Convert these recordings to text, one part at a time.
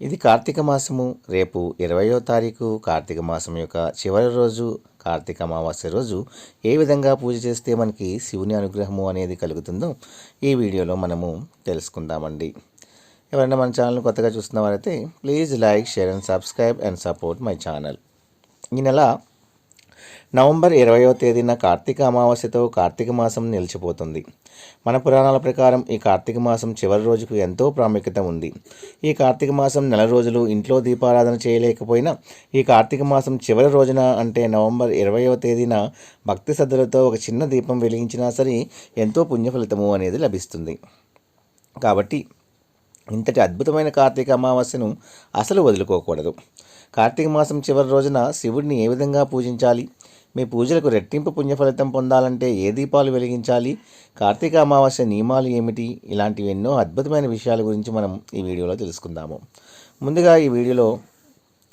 ఇది కార్తీక మాసము. రేపు ఇరవయో తారీఖు కార్తీక మాసం యొక్క చివరి రోజు కార్తీక అమావాస్య రోజు ఏ విధంగా పూజ చేస్తే మనకి శివుని అనుగ్రహము అనేది కలుగుతుందో ఈ వీడియోలో మనము తెలుసుకుందామండి. ఎవరైనా మన ఛానల్ కొత్తగా చూస్తున్న వారైతే please like share and subscribe and support my channel. ఈ నెల నవంబర్ ఇరవయో తేదీన కార్తీక అమావాస్యతో కార్తీక మాసం నిలిచిపోతుంది. మన పురాణాల ప్రకారం ఈ కార్తీక మాసం చివరి రోజుకు ఎంతో ప్రాముఖ్యత ఉంది. ఈ కార్తీక మాసం నెల రోజులు ఇంట్లో దీపారాధన చేయలేకపోయినా ఈ కార్తీక మాసం చివరి రోజున అంటే నవంబర్ ఇరవయో తేదీన భక్తి శ్రద్ధలతో ఒక చిన్న దీపం వెలిగించినా సరే ఎంతో పుణ్యఫలితము అనేది లభిస్తుంది. కాబట్టి ఇంతటి అద్భుతమైన కార్తీక అమావాస్యను అసలు వదులుకోకూడదు. కార్తీక మాసం చివరి రోజున శివుడిని ఏ విధంగా పూజించాలి? మీ పూజలకు రెట్టింపు పుణ్యఫలితం పొందాలంటే ఏ దీపాలు వెలిగించాలి? కార్తీక అమావాస్య నియమాలు ఏమిటి? ఇలాంటివి ఎన్నో అద్భుతమైన విషయాల గురించి మనం ఈ వీడియోలో తెలుసుకుందాము. ముందుగా ఈ వీడియోలో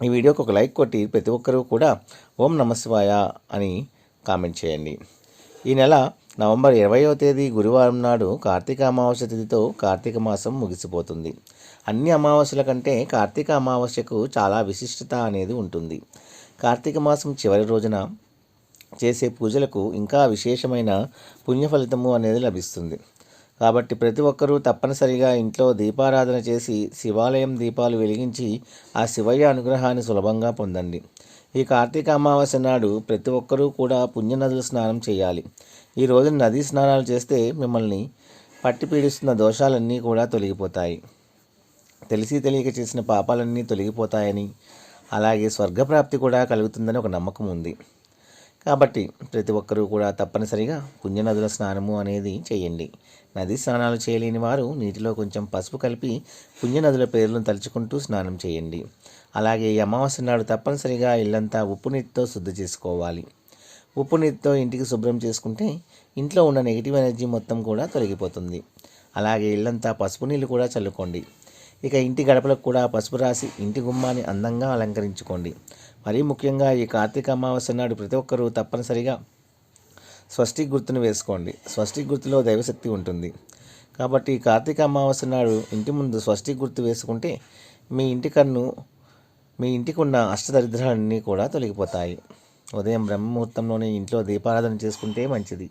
ఈ వీడియోకి ఒక లైక్ కొట్టి ప్రతి ఒక్కరూ కూడా ఓం నమశివాయ అని కామెంట్ చేయండి. ఈ నెల నవంబర్ ఇరవయో తేదీ గురువారం నాడు కార్తీక అమావాస్య తిథితో కార్తీక మాసం ముగిసిపోతుంది. అన్ని అమావాస్యల కంటే కార్తీక అమావాస్యకు చాలా విశిష్టత అనేది ఉంటుంది. కార్తీక మాసం చివరి రోజున చేసే పూజలకు ఇంకా విశేషమైన పుణ్యఫలితము అనేది లభిస్తుంది. కాబట్టి ప్రతి ఒక్కరూ తప్పనిసరిగా ఇంట్లో దీపారాధన చేసి శివాలయం దీపాలు వెలిగించి ఆ శివయ్య అనుగ్రహాన్ని సులభంగా పొందండి. ఈ కార్తీక అమావాస్య నాడు ప్రతి ఒక్కరూ కూడా పుణ్యనదులు స్నానం చేయాలి. ఈ రోజున నదీ స్నానాలు చేస్తే మిమ్మల్ని పట్టి పీడిస్తున్న దోషాలన్నీ కూడా తొలగిపోతాయి. తెలిసి తెలియక చేసిన పాపాలన్నీ తొలగిపోతాయని అలాగే స్వర్గప్రాప్తి కూడా కలుగుతుందని ఒక నమ్మకం ఉంది. కాబట్టి ప్రతి ఒక్కరూ కూడా తప్పనిసరిగా పుణ్యనదుల స్నానము అనేది చేయండి. నది స్నానాలు చేయలేని వారు నీటిలో కొంచెం పసుపు కలిపి పుణ్యనదుల పేర్లను తలుచుకుంటూ స్నానం చేయండి. అలాగే ఈ అమావాస్య నాడు తప్పనిసరిగా ఇల్లంతా ఉప్పు నీటితో శుద్ధి చేసుకోవాలి. ఉప్పు నీటితో ఇంటికి శుభ్రం చేసుకుంటే ఇంట్లో ఉన్న నెగిటివ్ ఎనర్జీ మొత్తం కూడా తొలగిపోతుంది. అలాగే ఇల్లంతా పసుపు నీళ్ళు కూడా చల్లుకోండి. ఇక ఇంటి గడపలకు కూడా పసుపు రాసి ఇంటి గుమ్మాన్ని అందంగా అలంకరించుకోండి. మరీ ముఖ్యంగా ఈ కార్తీక అమావాస్య నాడు ప్రతి ఒక్కరూ తప్పనిసరిగా స్వస్తి గుర్తును వేసుకోండి. స్వస్తి గుర్తులో దైవశక్తి ఉంటుంది. కాబట్టి ఈ కార్తీక అమావాస్య నాడు ఇంటి ముందు స్వస్తి గుర్తు వేసుకుంటే మీ ఇంటి కన్ను మీ ఇంటికి ఉన్న అష్టదరిద్రాలన్నీ కూడా తొలగిపోతాయి. ఉదయం బ్రహ్మముహూర్తంలోనే ఇంట్లో దీపారాధన చేసుకుంటే మంచిది.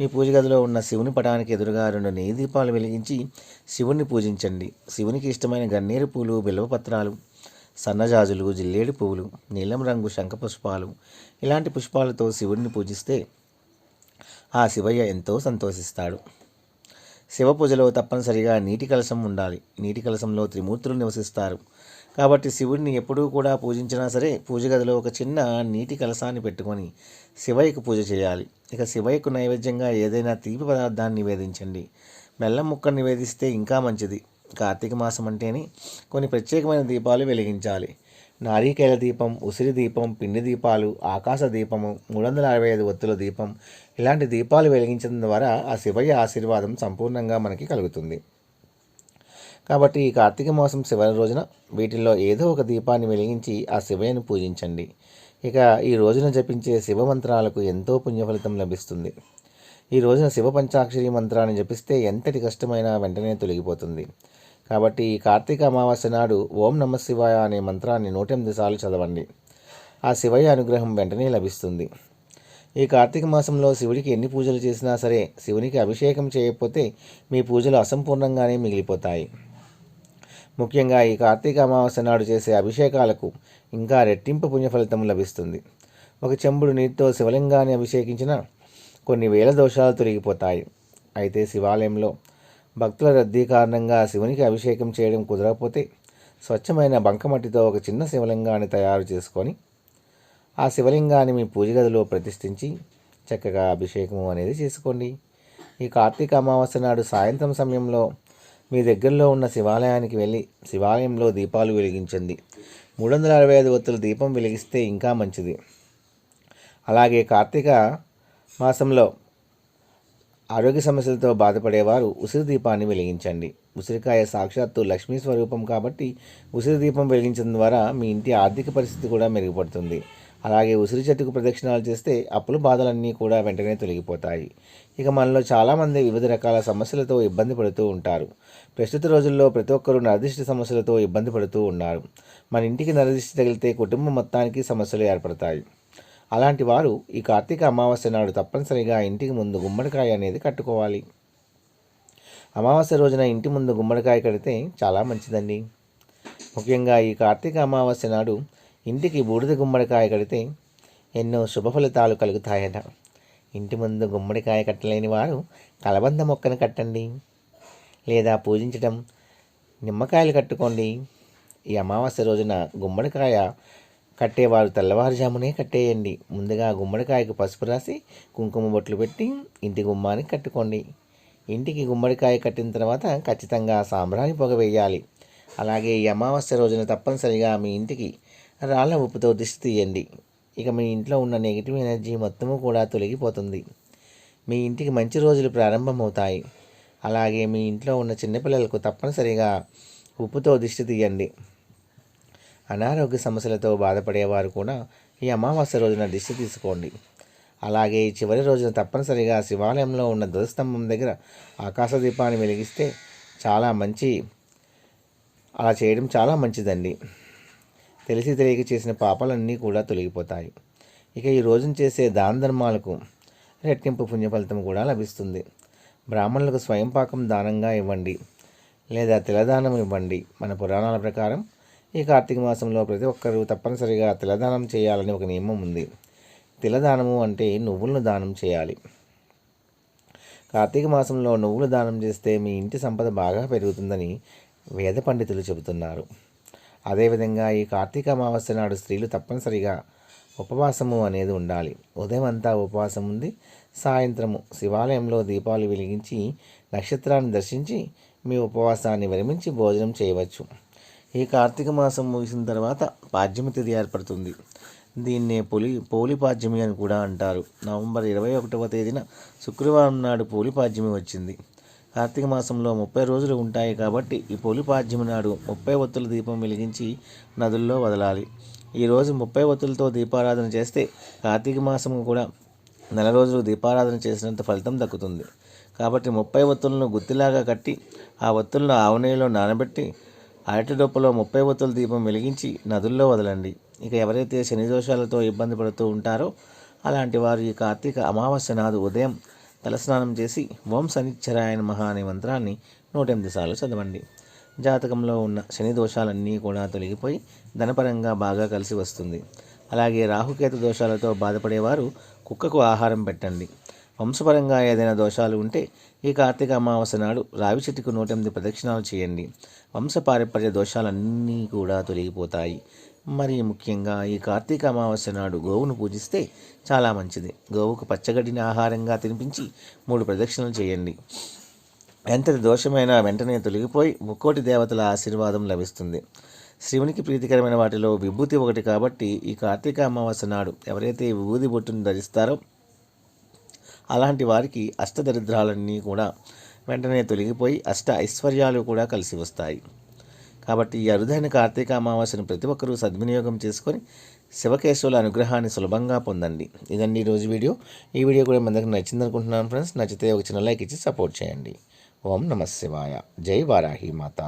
మీ పూజ గదిలో ఉన్న శివుని పటానికి ఎదురుగా రెండు నెయ్యి దీపాలు వెలిగించి శివుణ్ణి పూజించండి. శివునికి ఇష్టమైన గన్నేరు పూలు బిల్వపత్రాలు సన్నజాజులు జిల్లేడు పువ్వులు నీలం రంగు శంఖ పుష్పాలు ఇలాంటి పుష్పాలతో శివుడిని పూజిస్తే ఆ శివయ్య ఎంతో సంతోషిస్తాడు. శివ పూజలో తప్పనిసరిగా నీటి కలశం ఉండాలి. నీటి కలశంలో త్రిమూర్తులు నివసిస్తారు. కాబట్టి శివుడిని ఎప్పుడూ కూడా పూజించినా సరే పూజ గదిలో ఒక చిన్న నీటి కలశాన్ని పెట్టుకొని శివయ్యకు పూజ చేయాలి. ఇక శివయ్యకు నైవేద్యంగా ఏదైనా తీపి పదార్థాన్ని నివేదించండి. బెల్లం ముక్క నివేదిస్తే ఇంకా మంచిది. కార్తీక మాసం అంటేనే కొన్ని ప్రత్యేకమైన దీపాలు వెలిగించాలి. నారికేల దీపం ఉసిరి దీపం పిండి దీపాలు ఆకాశ దీపము మూడు వందల అరవై ఐదు ఒత్తుల దీపం ఇలాంటి దీపాలు వెలిగించడం ద్వారా ఆ శివయ్య ఆశీర్వాదం సంపూర్ణంగా మనకి కలుగుతుంది. కాబట్టి ఈ కార్తీక మాసం శివరి రోజున వీటిల్లో ఏదో ఒక దీపాన్ని వెలిగించి ఆ శివయ్యను పూజించండి. ఇక ఈ రోజున జపించే శివ మంత్రాలకు ఎంతో పుణ్యఫలితం లభిస్తుంది. ఈ రోజున శివ పంచాక్షరి మంత్రాన్ని జపిస్తే ఎంతటి కష్టమైనా వెంటనే తొలగిపోతుంది. కాబట్టి ఈ కార్తీక అమావాస్య నాడు ఓం నమ శివాయ అనే మంత్రాన్ని నూటెనిమిది సార్లు చదవండి. ఆ శివయ్య అనుగ్రహం వెంటనే లభిస్తుంది. ఈ కార్తీక మాసంలో శివుడికి ఎన్ని పూజలు చేసినా సరే శివునికి అభిషేకం చేయకపోతే మీ పూజలు అసంపూర్ణంగానే మిగిలిపోతాయి. ముఖ్యంగా ఈ కార్తీక అమావాస్య నాడు చేసే అభిషేకాలకు ఇంకా రెట్టింపు పుణ్యఫలితం లభిస్తుంది. ఒక చెంబుడు నీటితో శివలింగాన్ని అభిషేకించిన కొన్ని వేల దోషాలు తొలగిపోతాయి. అయితే శివాలయంలో భక్తుల రద్దీ కారణంగా శివునికి అభిషేకం చేయడం కుదరకపోతే స్వచ్ఛమైన బంకమట్టితో ఒక చిన్న శివలింగాన్ని తయారు చేసుకొని ఆ శివలింగాన్ని మీ పూజ గదిలో ప్రతిష్ఠించి చక్కగా అభిషేకము అనేది చేసుకోండి. ఈ కార్తీక అమావాస్య నాడు సాయంత్రం సమయంలో మీ దగ్గరలో ఉన్న శివాలయానికి వెళ్ళి శివాలయంలో దీపాలు వెలిగించండి. మూడు వందల అరవై ఐదు వత్తుల దీపం వెలిగిస్తే ఇంకా మంచిది. అలాగే కార్తీక మాసంలో ఆరోగ్య సమస్యలతో బాధపడేవారు ఉసిరి దీపాన్ని వెలిగించండి. ఉసిరికాయ సాక్షాత్తు లక్ష్మీ స్వరూపం కాబట్టి ఉసిరి దీపం వెలిగించడం ద్వారా మీ ఇంటి ఆర్థిక పరిస్థితి కూడా మెరుగుపడుతుంది. అలాగే ఉసిరి చెట్టుకు ప్రదక్షిణాలు చేస్తే అప్పులు బాధలన్నీ కూడా వెంటనే తొలగిపోతాయి. ఇక మనలో చాలామంది వివిధ రకాల సమస్యలతో ఇబ్బంది పడుతూ ఉంటారు. ప్రస్తుత రోజుల్లో ప్రతి ఒక్కరూ నరదిష్టి సమస్యలతో ఇబ్బంది పడుతూ ఉన్నారు. మన ఇంటికి నరదిష్టి తగిలితే కుటుంబం మొత్తానికి సమస్యలు ఏర్పడతాయి. అలాంటి వారు ఈ కార్తీక అమావాస్య నాడు తప్పనిసరిగా ఇంటికి ముందు గుమ్మడికాయ అనేది కట్టుకోవాలి. అమావాస్య రోజున ఇంటి ముందు గుమ్మడికాయ కడితే చాలా మంచిదండి. ముఖ్యంగా ఈ కార్తీక అమావాస్య నాడు ఇంటికి బూడిద గుమ్మడికాయ కడితే ఎన్నో శుభ ఫలితాలు కలుగుతాయట. ఇంటి ముందు గుమ్మడికాయ కట్టలేని వారు కలబంద మొక్కను కట్టండి. లేదా పూజించటం నిమ్మకాయలు కట్టుకోండి. ఈ అమావాస్య రోజున గుమ్మడికాయ కట్టేవారు తెల్లవారుజామునే కట్టేయండి. ముందుగా గుమ్మడికాయకు పసుపు రాసి కుంకుమ బొట్లు పెట్టి ఇంటి గుమ్మానికి కట్టుకోండి. ఇంటికి గుమ్మడికాయ కట్టిన తర్వాత ఖచ్చితంగా సాంబ్రాణి పొగ వేయాలి. అలాగే ఈ అమావాస్య రోజున తప్పనిసరిగా మీ ఇంటికి రాళ్ళ ఉప్పుతో దిష్టి తీయండి. ఇక మీ ఇంట్లో ఉన్న నెగిటివ్ ఎనర్జీ మొత్తము కూడా తొలగిపోతుంది. మీ ఇంటికి మంచి రోజులు ప్రారంభమవుతాయి. అలాగే మీ ఇంట్లో ఉన్న చిన్నపిల్లలకు తప్పనిసరిగా ఉప్పుతో దిష్టి తీయండి. అనారోగ్య సమస్యలతో బాధపడేవారు కూడా ఈ అమావాస్య రోజున దిష్టి తీసుకోండి. అలాగే ఈ చివరి రోజున తప్పనిసరిగా శివాలయంలో ఉన్న ధ్వజస్తంభం దగ్గర ఆకాశ దీపాన్ని వెలిగిస్తే చాలా మంచి అలా చేయడం చాలా మంచిదండి. తెలిసి తెలియక చేసిన పాపాలన్నీ కూడా తొలగిపోతాయి. ఇక ఈ రోజున చేసే దాన ధర్మాలకు రెట్టింపు పుణ్యఫలితం కూడా లభిస్తుంది. బ్రాహ్మణులకు స్వయం పాకం దానంగా ఇవ్వండి. లేదా తిలదానం ఇవ్వండి. మన పురాణాల ప్రకారం ఈ కార్తీక మాసంలో ప్రతి ఒక్కరూ తప్పనిసరిగా తిలదానం చేయాలని ఒక నియమం ఉంది. తిలదానము అంటే నువ్వులను దానం చేయాలి. కార్తీక మాసంలో నువ్వులు దానం చేస్తే మీ ఇంటి సంపద బాగా పెరుగుతుందని వేద పండితులు చెబుతున్నారు. అదేవిధంగా ఈ కార్తీక అమావాస్య నాడు స్త్రీలు తప్పనిసరిగా ఉపవాసము అనేది ఉండాలి. ఉదయం అంతా ఉపవాసం ఉంది సాయంత్రము శివాలయంలో దీపాలు వెలిగించి నక్షత్రాన్ని దర్శించి మీ ఉపవాసాన్ని విరమించి భోజనం చేయవచ్చు. ఈ కార్తీక మాసం ముగిసిన తర్వాత పాడ్యమి తిథి ఏర్పడుతుంది. దీన్నే పోలి పోలిపాడ్యమి అని కూడా అంటారు. నవంబర్ ఇరవై ఒకటవ తేదీన శుక్రవారం నాడు పోలిపాడ్యమి వచ్చింది. కార్తీక మాసంలో ముప్పై రోజులు ఉంటాయి కాబట్టి ఈ పోలిపాడ్యమి నాడు ముప్పై ఒత్తుల దీపం వెలిగించి నదుల్లో వదలాలి. ఈరోజు ముప్పై ఒత్తులతో దీపారాధన చేస్తే కార్తీక మాసం కూడా నెల రోజులు దీపారాధన చేసినంత ఫలితం దక్కుతుంది. కాబట్టి ముప్పై ఒత్తులను గుత్తిలాగా కట్టి ఆ ఒత్తులను ఆవునేలో నానబెట్టి అరటిదొప్పలో ముప్పై ఒత్తుల దీపం వెలిగించి నదుల్లో వదలండి. ఇక ఎవరైతే శని దోషాలతో ఇబ్బంది పడుతూ ఉంటారో అలాంటి వారు ఈ కార్తీక అమావాస్య నాడు ఉదయం తలస్నానం చేసి ఓం శనిచ్చరాయన మహా అనే మంత్రాన్ని నూట ఎనిమిది సార్లు చదవండి. జాతకంలో ఉన్న శని దోషాలన్నీ కూడా తొలగిపోయి ధనపరంగా బాగా కలిసి వస్తుంది. అలాగే రాహుకేతు దోషాలతో బాధపడేవారు కుక్కకు ఆహారం పెట్టండి. వంశపరంగా ఏదైనా దోషాలు ఉంటే ఈ కార్తీక అమావాస్య నాడు రావి చెట్టుకు నూట ఎనిమిది ప్రదక్షిణాలు చేయండి. వంశపారంపర్య దోషాలన్నీ కూడా తొలగిపోతాయి. మరి ముఖ్యంగా ఈ కార్తీక అమావాస్య నాడు గోవును పూజిస్తే చాలా మంచిది. గోవుకు పచ్చగడ్డిని ఆహారంగా తినిపించి మూడు ప్రదక్షిణలు చేయండి. ఎంతటి దోషమైనా వెంటనే తొలగిపోయి ముక్కోటి దేవతల ఆశీర్వాదం లభిస్తుంది. శివునికి ప్రీతికరమైన వాటిలో విభూతి ఒకటి కాబట్టి ఈ కార్తీక అమావాస్య నాడు ఎవరైతే విభూతి బొట్టును ధరిస్తారో అలాంటి వారికి అష్టదరిద్రాలన్నీ కూడా వెంటనే తొలగిపోయి అష్ట ఐశ్వర్యాలు కూడా కలిసి వస్తాయి. కాబట్టి ఈ అరుదైన కార్తీక అమావాస్యను ప్రతి ఒక్కరూ సద్వినియోగం చేసుకొని శివకేశవుల అనుగ్రహాన్ని సులభంగా పొందండి. ఇదండి ఈరోజు వీడియో. ఈ వీడియో కూడా మన దగ్గర నచ్చింది అనుకుంటున్నాను ఫ్రెండ్స్. నచ్చితే ఒక చిన్న లైక్ ఇచ్చి సపోర్ట్ చేయండి. ఓం నమ శివాయ. జై వారాహి మాత.